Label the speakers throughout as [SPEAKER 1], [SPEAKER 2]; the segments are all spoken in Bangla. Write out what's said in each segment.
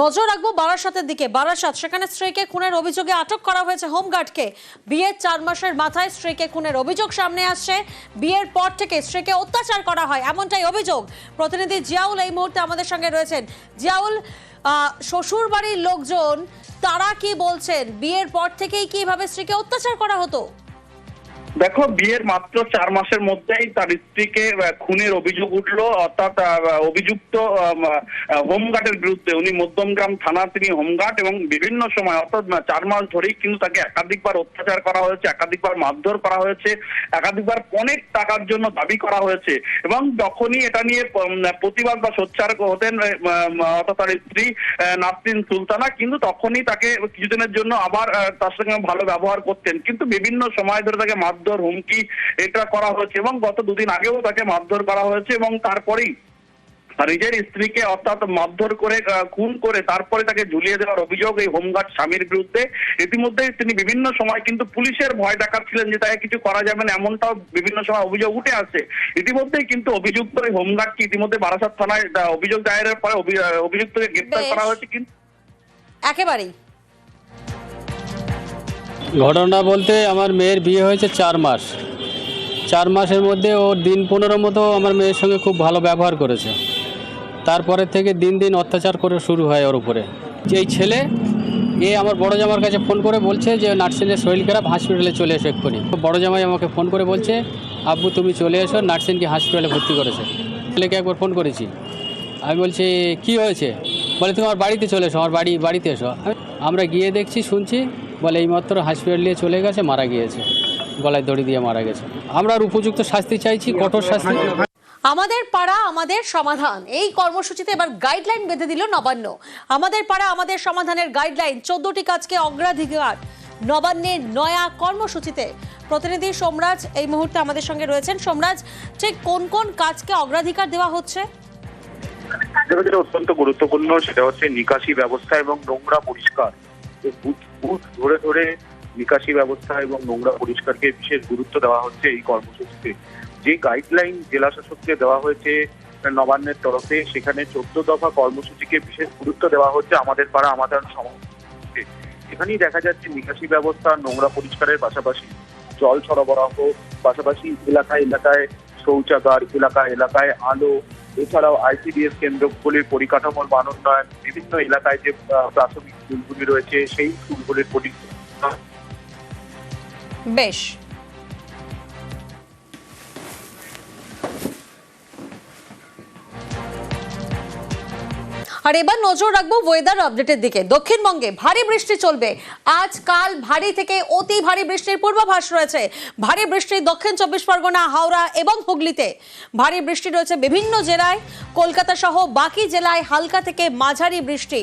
[SPEAKER 1] নজর রাখব বারাসাতের দিকে। বারাসাত, সেখানে স্ত্রীকে খুনের অভিযোগে আটক করা হয়েছে হোমগার্ডকে। বিয়ের চার মাসের মাথায় স্ত্রীকে খুনের অভিযোগ সামনে আসছে। বিয়ের পর থেকে স্ত্রীকে অত্যাচার করা হয়, এমনটাই অভিযোগ। প্রতিনিধি জিয়াউল এই মুহূর্তে আমাদের সঙ্গে রয়েছেন। জিয়াউল শ্বশুর বাড়ির লোকজন, তারা কি বলছেন? বিয়ের পর থেকেই কীভাবে স্ত্রীকে অত্যাচার করা হতো?
[SPEAKER 2] দেখো বিয়ের মাত্র চার মাসের মধ্যেই তার স্ত্রীকে খুনের অভিযোগ উঠল অর্থাৎ অভিযুক্ত হোমগার্ডের বিরুদ্ধে। উনি মধ্যমগ্রাম থানা তিনি হোমগার্ড এবং বিভিন্ন সময় অর্থাৎ চার মাস ধরেই কিন্তু তাকে একাধিকবার অত্যাচার করা হয়েছে একাধিকবার মারধর করা হয়েছে একাধিকবার অনেক টাকার জন্য দাবি করা হয়েছে এবং যখনই এটা নিয়ে প্রতিবাদ বা সোচ্চার হতেন অর্থাৎ তার স্ত্রী আহ, নাসরিন সুলতানা কিন্তু তখনই তাকে কিছুদিনের জন্য আবার তার সঙ্গে ভালো ব্যবহার করতেন। কিন্তু বিভিন্ন সময় ধরে তাকে মারধর হুমকি এটা করা হয়েছে এবং গত দুদিন আগেও তাকে মারধর করা হয়েছে এবং তারপরেই নিজের স্ত্রীকে অর্থাৎ মারধর করে খুন করে তারপরে তাকে ঝুলিয়ে দেওয়ার অভিযোগ এই হোমগার্ড স্বামীর বিরুদ্ধে। ইতিমধ্যে তিনি বিভিন্ন সময় কিন্তু পুলিশের ভয় দেখাচ্ছিলেন যে তাকে কিছু করা যাবে না এমনটাও বিভিন্ন সময় অভিযোগ উঠে আসে। ইতিমধ্যেই কিন্তু অভিযুক্ত এই হোমগার্ডকে ইতিমধ্যে বারাসাত থানায় অভিযোগ দায়েরের পরে অভিযুক্তকে গ্রেপ্তার করা হয়েছে কিন্তু
[SPEAKER 1] একেবারেই।
[SPEAKER 3] ঘটনা বলতে আমার মেয়ের বিয়ে হয়েছে চার মাস। চার মাসের মধ্যে ও দিন পনেরো মতো আমার মেয়ের সঙ্গে খুব ভালো ব্যবহার করেছে। তারপরে থেকে দিন দিন অত্যাচার করে শুরু হয় ওর উপরে। যে এই ছেলে, এ আমার বড় জামার কাছে ফোন করে বলছে যে নার্সিনের শরীর খারাপ হসপিটালে চলে এসো এক্ষুনি। বড় জামাই আমাকে ফোন করে বলছে, আব্বু, তুমি চলে এসো নার্সিনকে হসপিটালে ভর্তি করেছে। ছেলেকে একবার ফোন করেছি। আমি বলছি, কি হয়েছে? বলে, তুমি আমার বাড়িতে চলে এসো, আমার বাড়ি, বাড়িতে এসো। আমি- আমরা গিয়ে দেখছি, শুনছি বলে এইমাত্র হসপিটাল নিয়ে চলে গেছে মারা গিয়েছে। গলায় দড়ি দিয়ে মারা গেছে। আমরা আর উপযুক্ত শাস্তি চাইছি কঠোর শাস্তি।
[SPEAKER 1] আমাদের পাড়া আমাদের সমাধান। এই কর্মসূচিতে এবার গাইডলাইন বেঁধে দিল নবান্ন। আমাদের পাড়া আমাদের সমাধানের গাইডলাইন চোদ্দটি কাজকে অগ্রাধিকার। নবান্নের নয়া কর্মসূচিতে প্রতিনিধি সোমরাজ এই মুহূর্তে আমাদের সঙ্গে রয়েছেন। সোমরাজ ঠিক কোন কোন কাজকে অগ্রাধিকার দেওয়া হচ্ছে?
[SPEAKER 4] যেটা যেটা অত্যন্ত গুরুত্বপূর্ণ সেটা হচ্ছে নিকাশি ব্যবস্থা এবং নোংরা পরিষ্কার। বুথ ধরে ধরে নিকাশি ব্যবস্থা এবং নোংরা পরিষ্কারকে বিশেষ গুরুত্ব দেওয়া হচ্ছে এই কর্মসূচিতে। যে গাইডলাইন জেলা শাসককে দেওয়া হয়েছে নবান্নের তরফে, সেখানে চোদ্দ দফা কর্মসূচিকে বিশেষ গুরুত্ব দেওয়া হচ্ছে আমাদের পাড়া আমাদের সমাজ এখানেই দেখা যাচ্ছে নিকাশি ব্যবস্থা, নোংরা পরিষ্কারের পাশাপাশি জল সরবরাহ, পাশাপাশি এলাকায় এলাকায় শৌচাগার এলাকা এলাকায় আলো এছাড়াও আইসিডিএস কেন্দ্রগুলির পরিকাঠামোর মান উন্নয়ন বিভিন্ন এলাকায় যে প্রাথমিক স্কুলগুলি রয়েছে, সেই স্কুলগুলির পরি
[SPEAKER 1] বেশ। আর এবার নজর রাখব ওয়েদার আপডেটের দিকে। দক্ষিণবঙ্গে ভারী বৃষ্টি চলবে। আজ, কাল ভারী থেকে অতি ভারী বৃষ্টির পূর্বাভাস রয়েছে। ভারী বৃষ্টি দক্ষিণ চব্বিশ পরগনা, হাওড়া এবং হুগলিতে। ভারী বৃষ্টি রয়েছে বিভিন্ন জেলায়। কলকাতা সহ বাকি জেলায় হালকা থেকে মাঝারি বৃষ্টি।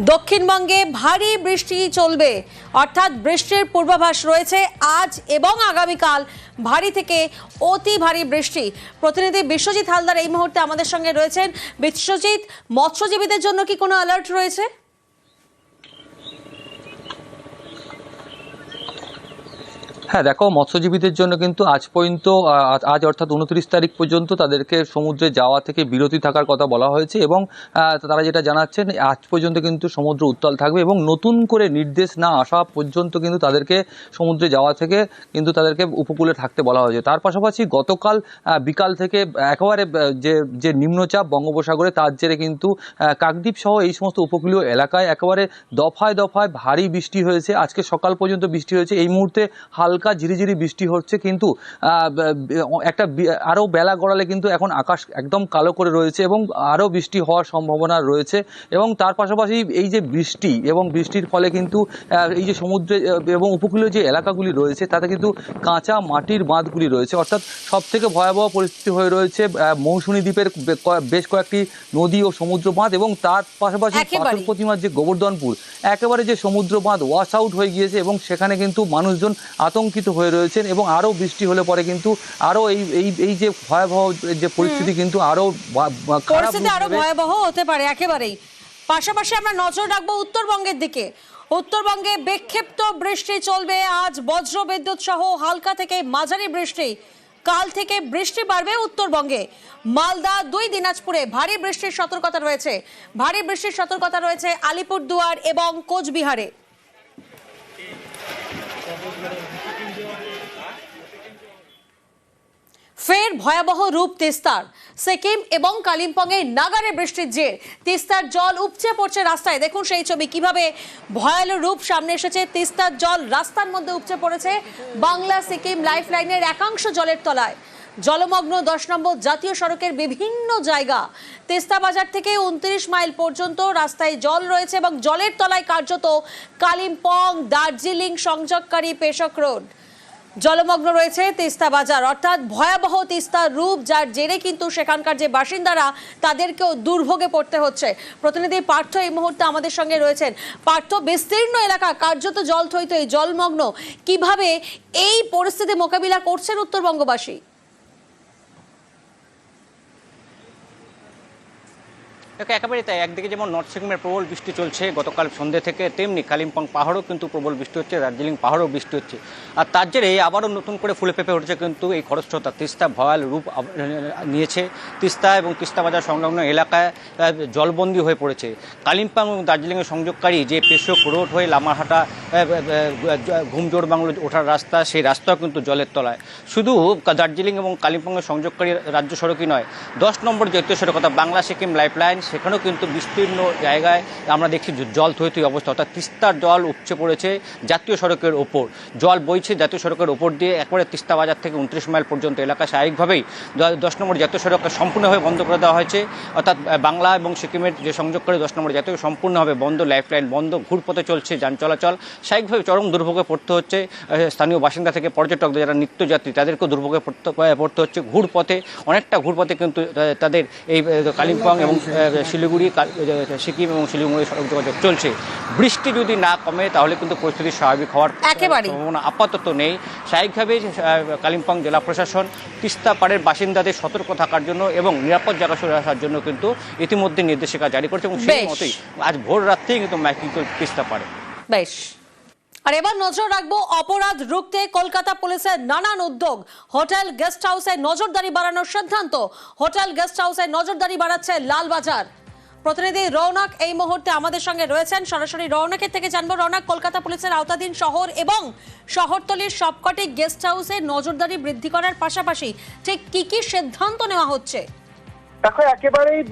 [SPEAKER 1] দক্ষিণবঙ্গে ভারী বৃষ্টি চলবে। অর্থাৎ বৃষ্টির পূর্বাভাস রয়েছে আজ এবং আগামীকাল। ভারী থেকে অতি ভারী বৃষ্টি। প্রতিনিধি বিশ্বজিৎ হালদার এই মুহূর্তে আমাদের সঙ্গে রয়েছেন। বিশ্বজিৎ, মৎস্যজীবীদের জন্য কি কোনো অ্যালার্ট রয়েছে?
[SPEAKER 5] হ্যাঁ দেখো, মৎস্যজীবীদের জন্য কিন্তু আজ পর্যন্ত আজ অর্থাৎ উনত্রিশ তারিখ পর্যন্ত তাদেরকে সমুদ্রে যাওয়া থেকে বিরতি থাকার কথা বলা হয়েছে এবং তারা যেটা জানাচ্ছেন, আজ পর্যন্ত কিন্তু সমুদ্র উত্তাল থাকবে এবং নতুন করে নির্দেশ না আসা পর্যন্ত কিন্তু তাদেরকে সমুদ্রে যাওয়া থেকে কিন্তু তাদেরকে উপকূলে থাকতে বলা হয়েছে। তার পাশাপাশি গতকাল বিকাল থেকে একেবারে যে যে নিম্নচাপ বঙ্গোপসাগরে তার জেরে কিন্তু কাকদ্বীপ সহ এই সমস্ত উপকূলীয় এলাকায় একেবারে দফায় দফায় ভারী বৃষ্টি হয়েছে। আজকে সকাল পর্যন্ত বৃষ্টি হয়েছে। এই মুহূর্তে হালকা ঝিরিঝিরি বৃষ্টি হচ্ছে কিন্তু একটা আরও বেলা গড়ালে কিন্তু এখন আকাশ একদম কালো করে রয়েছে এবং আরও বৃষ্টি হওয়ার সম্ভাবনা রয়েছে এবং তার পাশাপাশি এই যে বৃষ্টি এবং বৃষ্টির ফলে কিন্তু এই যে সমুদ্রে এবং উপকূলীয় যে এলাকাগুলি রয়েছে তাতে কিন্তু কাঁচা মাটির বাঁধগুলি রয়েছে। অর্থাৎ সব থেকে ভয়াবহ পরিস্থিতি হয়ে রয়েছে মৌসুমী দ্বীপের বেশ কয়েকটি নদী ও সমুদ্র বাঁধ এবং তার পাশাপাশি পাথর প্রতিমার যে গোবর্ধনপুর একেবারে যে সমুদ্র বাঁধ ওয়াশ আউট হয়ে গিয়েছে এবং সেখানে কিন্তু মানুষজন আতঙ্কিত হয়ে রয়েছেন এবং আরও বৃষ্টি হলে পরে কিন্তু আরও এই এই এই যে ভয়াবহ যে পরিস্থিতি কিন্তু আরও
[SPEAKER 1] পরিস্থিতি
[SPEAKER 5] রূপ
[SPEAKER 1] আরও
[SPEAKER 5] নেবে।
[SPEAKER 1] ভয়াবহ হতে পারে একেবারেই। পাশাপাশি আমরা নজর রাখব উত্তরবঙ্গের দিকে। উত্তরবঙ্গে বিক্ষিপ্ত বৃষ্টি চলবে আজ বজ্র বিদ্যুৎ সহ হালকা থেকে মাঝারি বৃষ্টি। কাল থেকে বৃষ্টি বাড়বে উত্তরবঙ্গে। মালদা দুই দিনাজপুরে ভারী বৃষ্টির সতর্কতা রয়েছে। ভারী বৃষ্টির সতর্কতা রয়েছে আলিপুরদুয়ার এবং কোচবিহারে। ফের ভয়াবহ রূপ তিস্তার। সিকিম এবং কালিম্পংয়ে নাগারে বৃষ্টির জের। তিস্তার জল উপচে পড়ছে রাস্তায়। দেখুন সেই ছবি, কীভাবে ভয়াল রূপ সামনে এসেছে। তিস্তার জল রাস্তার মধ্যে উপচে পড়েছে বাংলা সিকিম লাইফ লাইনের একাংশ জলের তলায়। জলমগ্ন দশ নম্বর জাতীয় সড়কের বিভিন্ন জায়গা। তেস্তা বাজার থেকে উনত্রিশ মাইল পর্যন্ত রাস্তায় জল রয়েছে এবং জলের তলায় কার্যত কালিম্পং, দার্জিলিং সংযোগকারী পেশক রোড। জলমগ্ন রয়েছে তিস্তা বাজার। অর্থাৎ ভয়াবহ তিস্তা রূপ যার জেরে কিন্তু সেখানকার যে বাসিন্দারা, তাদেরকেও দুর্ভোগে পড়তে হচ্ছে। প্রতিনিধি পার্থ এই মুহূর্তে আমাদের সঙ্গে রয়েছেন। পার্থ, বিস্তীর্ণ এলাকা, কার্যত জল থইত এই জলমগ্ন। কীভাবে এই পরিস্থিতি মোকাবিলা করছেন উত্তরবঙ্গবাসী?
[SPEAKER 6] দেখো একেবারেই তাই। একদিকে যেমন নর্থ সিকিমের প্রবল বৃষ্টি চলছে গতকাল সন্ধ্যে থেকে তেমনি কালিম্পং পাহাড়ও কিন্তু প্রবল বৃষ্টি হচ্ছে দার্জিলিং পাহাড়ও বৃষ্টি হচ্ছে। আর তার জেরে আবারও নতুন করে ফুলে পেঁপে উঠেছে কিন্তু এই খরস্রোতা। তিস্তা ভয়াল রূপ নিয়েছে। তিস্তা এবং তিস্তা বাজার সংলগ্ন এলাকায় জলবন্দী হয়ে পড়েছে। কালিম্পং এবং দার্জিলিংয়ের সংযোগকারী যে পেশক রোড হয়ে লামাহাটা আহ, বাংলো ওঠার রাস্তা সেই রাস্তাও কিন্তু জলের তলায়। শুধু দার্জিলিং এবং কালিম্পংয়ের সংযোগকারী রাজ্য সড়কই নয় দশ নম্বর জাতীয় সড়ক অর্থাৎ বাংলা সিকিম লাইফলাইন সেখানেও কিন্তু বিস্তীর্ণ জায়গায় আমরা দেখছি জল থই থই অবস্থা, অর্থাৎ তিস্তার জল উপচে পড়েছে জাতীয় সড়কের ওপর। জল বইছে জাতীয় সড়কের ওপর দিয়ে একবারে তিস্তা বাজার থেকে উনত্রিশ মাইল পর্যন্ত এলাকা স্বাভাবিকভাবেই দশ নম্বর জাতীয় সড়ককে সম্পূর্ণভাবে বন্ধ করে দেওয়া হয়েছে। অর্থাৎ বাংলা এবং সিকিমের যে সংযোগ করে দশ নম্বর জাতীয় সম্পূর্ণভাবে বন্ধ, লাইফলাইন বন্ধ, ঘুরপথে চলছে যান চলাচল। স্বাভাবিকভাবে চরম দুর্ভোগে পড়তে হচ্ছে স্থানীয় বাসিন্দা থেকে পর্যটকদের যারা নিত্যযাত্রী তাদেরকেও দুর্ভোগে পড়তে পড়তে হচ্ছে। ঘুরপথে, অনেকটা ঘুরপথে কিন্তু তাদের এই কালিম্পং এবং শিলিগুড়ি সিকিম এবং শিলিগুড়ি সড়ক যোগাযোগ চলছে। বৃষ্টি যদি না কমে তাহলে কিন্তু পরিস্থিতি স্বাভাবিক হওয়ার
[SPEAKER 1] একেবারে
[SPEAKER 6] সম্ভাবনা আপাতত নেই। স্বাভাবিকভাবে কালিম্পং জেলা প্রশাসন তিস্তা পাড়ের বাসিন্দাদের সতর্ক থাকার জন্য এবং নিরাপদ জায়গা সরে আসার জন্য কিন্তু ইতিমধ্যে নির্দেশিকা জারি করেছে এবং সেই মতোই আজ ভোর রাত্রেই কিন্তু মাইকিং তিস্তা পাড়ে।
[SPEAKER 1] বেশ। আর এবার নজর রাখব অপরাধ রুখতে কলকাতা পুলিশের নানান উদ্যোগ। হোটেল গেস্ট হাউসে নজরদারি বাড়ানোর সিদ্ধান্ত। হোটেল গেস্ট হাউসে নজরদারি বাড়াচ্ছে লালবাজার প্রতিনিধি রৌনক এই মুহূর্তে আমাদের সঙ্গে রয়েছেন। সরাসরি রৌনকের থেকে জানব, রৌনক, কলকাতা পুলিশের আওতাধীন শহর এবং শহরতলির সবকটি গেস্ট হাউসে নজরদারি বৃদ্ধি করার পাশাপাশি ঠিক কি কি সিদ্ধান্ত নেওয়া হচ্ছে?
[SPEAKER 7] দেখো, একেবারেই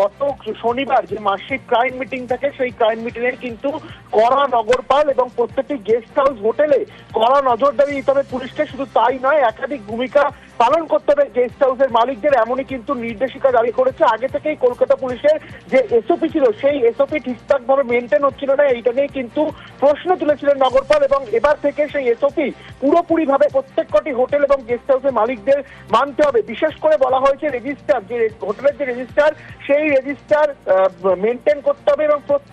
[SPEAKER 7] গত শনিবার যে মাসিক ক্রাইম মিটিং থাকে, সেই ক্রাইম মিটিং এর কিন্তু কড়া নগরপাল এবং প্রত্যেকটি গেস্ট হাউস হোটেলে কড়া নজরদারি দিতে হবে পুলিশকে শুধু তাই নয়, একাধিক ভূমিকা পালন করতে হবে। গেস্ট হাউসের মালিকদের এমনই কিন্তু নির্দেশিকা জারি করেছে। আগে থেকেই কলকাতা পুলিশের যে এসওপি ছিল, সেই এসওপি ঠিকঠাক ভাবে মেনটেন হচ্ছিল না। এইটা নিয়ে কিন্তু প্রশ্ন তুলেছিলেন নগরপাল এবং এবার থেকে সেই এসওপি পুরোপুরি ভাবে প্রত্যেক কটি হোটেল এবং গেস্ট হাউসের মালিকদের মানতে হবে। বিশেষ করে বলা হয়েছে রেজিস্টার যে হোটেলের যে রেজিস্টার সেই রেজিস্টার মেনটেন করতে হবে এবং প্রত্যেক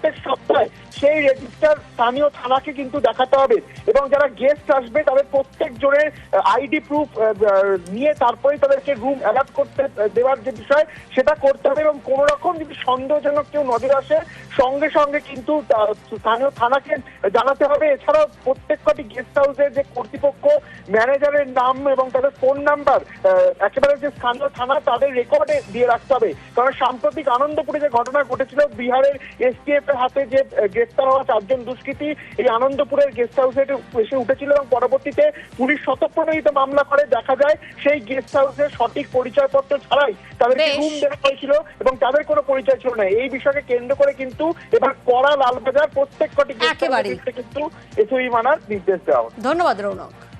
[SPEAKER 7] স্থানীয় থানাকে কিন্তু দেখাতে হবে। এবং যারা গেস্ট আসবে, তাদের প্রত্যেক জনের আইডি প্রুফ নিয়ে তারপরে তাদেরকে রুম অ্যালার্ট করতে দেওয়ার যে বিষয়, সেটা করতে হবে এবং কোন রকম যদি সন্দেহজনক কেউ নজর আসে, সঙ্গে সঙ্গে কিন্তু স্থানীয় থানাকে জানাতে হবে। এছাড়াও প্রত্যেক কটি গেস্ট হাউসের যে কর্তৃপক্ষ ম্যানেজারের নাম এবং তাদের ফোন নাম্বার একেবারে যে স্থানীয় থানা, তাদের রেকর্ডে দিয়ে রাখতে হবে। কারণ সাম্প্রতিক আনন্দপুরে যে ঘটনা ঘটেছিল, বিহারের এসটিএফ এর হাতে যে গ্রেফতার হওয়া চারজন দুষ্কৃতী এই আনন্দপুরের গেস্ট হাউসে এসে উঠেছিল এবং পরবর্তীতে পুলিশ শতপ্রণোদিত মামলা করে দেখা যায় সেই গেস্ট হাউসের সঠিক পরিচয়পত্র ছাড়াই তাদেরকে রুম দেওয়া হয়েছিল এবং তাদের কোনো পরিচয় ছিল না এই বিষয়কে কেন্দ্র করে কিন্তু এবার কড়া লালবাজার প্রত্যেক কটি গেস্ট। হাউসে কিন্তু এসওই মানার নির্দেশ দেওয়া হচ্ছে।
[SPEAKER 1] ধন্যবাদ রৌনক